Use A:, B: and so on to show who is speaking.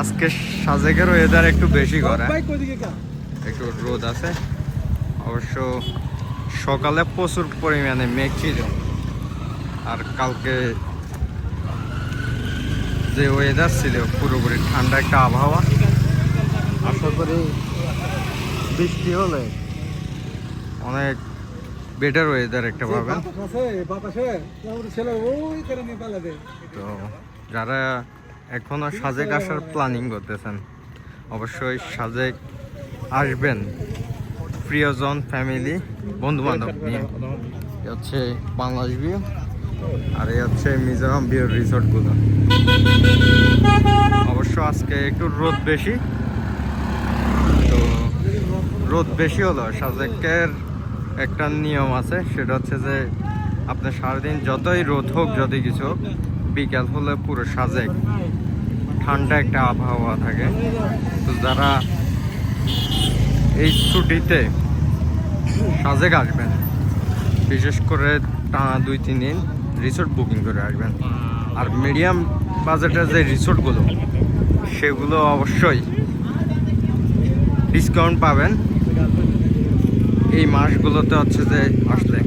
A: আজকে সাজেকের ওয়েদার একটু বেশি করে। একটু রোদ আছে। অবশ্য সকালে প্রচুর পরিমাণে মেঘ ছিল। আর কালকে যে ওয়েদার ছিল পুরোপুরি ঠান্ডা একটা আবহাওয়া। আশা করি বৃষ্টি হলে অনেক বেটার ওয়েদার একটা পাবেন। তো যারা এখনও সাজেক আসার প্ল্যানিং করতেছেন। অবশ্যই সাজেক আসবেন। প্রিয়জন ফ্যামিলি বন্ধু বান্ধব নিয়ে হচ্ছে বাংলাদেশ ভিউ আর এই হচ্ছে মিজোরাম ভিউ রিসোর্টগুলো অবশ্য আজকে একটু রোদ বেশি। তো রোদ বেশি হলো। সাজেকের একটা নিয়ম আছে, সেটা হচ্ছে যে আপনার সারাদিন যতই রোদ হোক যতই কিছু হোক বিকাল হলে পুরো সাজেক। ঠান্ডা একটা আবহাওয়া থাকে। তো যারা এই ছুটিতে সাজেক আসবেন, বিশেষ করে টানা দুই, তিন দিন রিসোর্ট বুকিং করে আসবেন। আর মিডিয়াম বাজেটের যে রিসোর্টগুলো সেগুলো অবশ্যই ডিসকাউন্ট পাবেন। এই মাসগুলোতে হচ্ছে যে আসলে